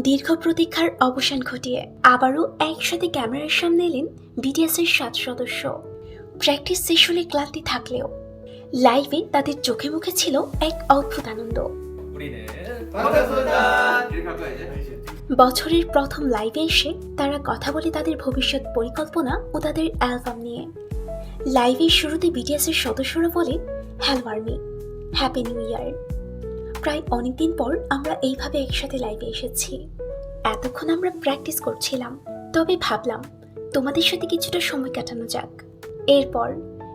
দীর্ঘ প্রতীক্ষার অবসান ঘটিয়ে আবারও একসাথে ক্যামেরার সামনে এলেন বিডিএসের সাত সদস্য। প্র্যাকটিস সেশনে ক্লান্তি থাকলেও লাইভে তাদের চোখে মুখে ছিল এক অদ্ভুত আনন্দ। বছরের প্রথম লাইভে এসে তারা কথা বলে তাদের ভবিষ্যৎ পরিকল্পনা ও তাদের অ্যালবাম নিয়ে। লাইভের শুরুতে বিটিএসের সদস্যরা বলে hello army, happy new year. প্রায় অনেকদিন পর আমরা এইভাবে একসাথে লাইভে এসেছি। এতক্ষণ আমরা প্র্যাকটিস করছিলাম তবে ভাবলাম তোমাদের সাথে কিছুটা সময় কাটানো যাক। এরপর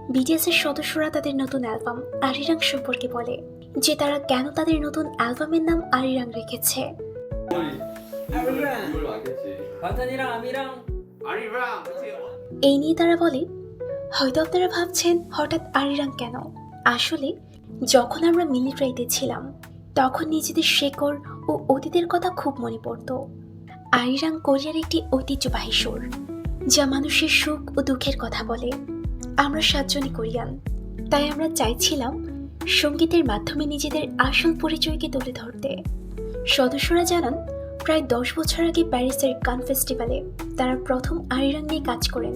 বিডিএসের সদস্যরা তাদের নতুন অ্যালবাম আরিরাং সম্পর্কে বলে যে তারা কেন তাদের নতুন অ্যালবামের নাম আরিরাং রেখেছে। এই নিয়ে তারা বলে হয়তো আপনারা ভাবছেন হঠাৎ আরিরাং কেন? আসলে যখন আমরা মিলিটারিতে ছিলাম তখন নিজেদের শেকড় ও অতীতের কথা খুব মনে পড়তো। আইরাং কোরিয়ার একটি ঐতিহ্যবাহী সুর, যা মানুষের সুখ ও দুঃখের কথা বলে। আমরা সাতজনই কোরিয়ান, তাই আমরা চাইছিলাম সঙ্গীতের মাধ্যমে নিজেদের আসল পরিচয়কে তুলে ধরতে। সদস্যরা জানান, প্রায় দশ বছর আগে প্যারিসের কান ফেস্টিভ্যালে তারা প্রথম আরিরাং নিয়ে কাজ করেন,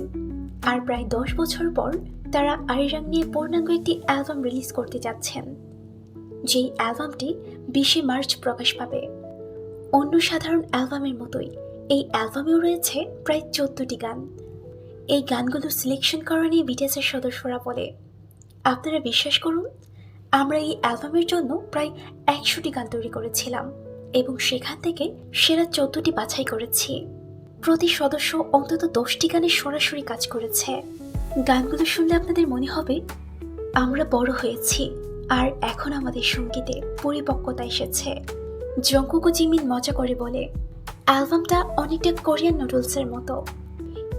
আর প্রায় দশ বছর পর তারা আরিরাং নিয়ে পূর্ণাঙ্গ একটি অ্যালবাম রিলিজ করতে যাচ্ছেন। যেই অ্যালবামটি বিশে মার্চ প্রকাশ পাবে। অন্য সাধারণ অ্যালবামের মতোই এই অ্যালবামেও রয়েছে প্রায় চোদ্দটি গান। এই গানগুলো সিলেকশন করা নিয়ে বিটিএসের সদস্যরা বলে, আপনারা বিশ্বাস করুন, আমরা এই অ্যালবামের জন্য প্রায় একশোটি গান তৈরি করেছিলাম এবং সেখান থেকে সেরা চোদ্দটি বাছাই করেছি। প্রতি সদস্য অন্তত দশটি গানে সরাসরি কাজ করেছে। গানগুলো শুনলে আপনাদের মনে হবে, আমরা বড় হয়েছি। আর এখন আমাদের সঙ্গীতে পরিপক্কতা এসেছে। জঙ্কুকু জিমিন মজা করে বলে, অ্যালবামটা অনেকটা কোরিয়ান নুডলসের মতো।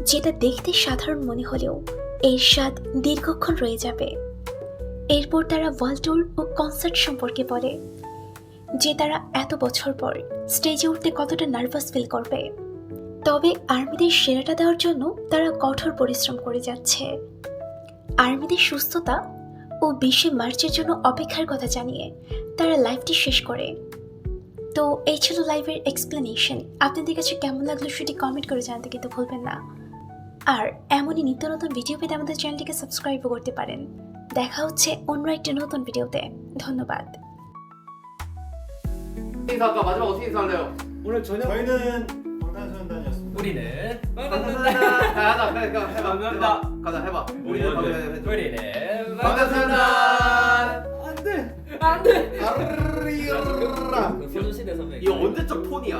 যেটা দেখতে সাধারণ মনে হলেও এর স্বাদ দীর্ঘক্ষণ রয়ে যাবে। এরপর তারা ওয়ার্ল্ড ট্যুর ও কনসার্ট সম্পর্কে বলে, যে তারা এত বছর পর স্টেজে উঠতে কতটা নার্ভাস ফিল করবে। তবে আর্মিদের সেরাটা দেওয়ার জন্য তারা কঠোর পরিশ্রম করে যাচ্ছে। আর্মিদের সুস্থতা ও বিশে মার্চের জন্য অপেক্ষার কথা জানিয়ে তারা লাইভটি শেষ করে তো এই ছিল লাইভের এক্সপ্লেনেশন আপনাদের কাছে কেমন লাগলো সেটি কমেন্ট করে জানাতে কিন্তু ভুলবেন না আর এমনই নিত্য নতুন ভিডিও পেতে আমাদের চ্যানেলটিকে সাবস্ক্রাইবও করতে পারেন দেখা হচ্ছে অন্য একটি নতুন ভিডিওতে ধন্যবাদ 인사 아까 마지막 어떻게 인사할래요? 오늘 저녁 저희는 방탄소년단이었습니다. 우리는 반갑습니다. 자, 하자. 그래, 그래, 해봐. 감사합니다. 해봐. 가자, 해봐. 우리는 반갑습니다. 우리는 반갑습니다. 안돼. 안돼. 아르리라 그 소녀시대 선배 이거 언제적 톤이야?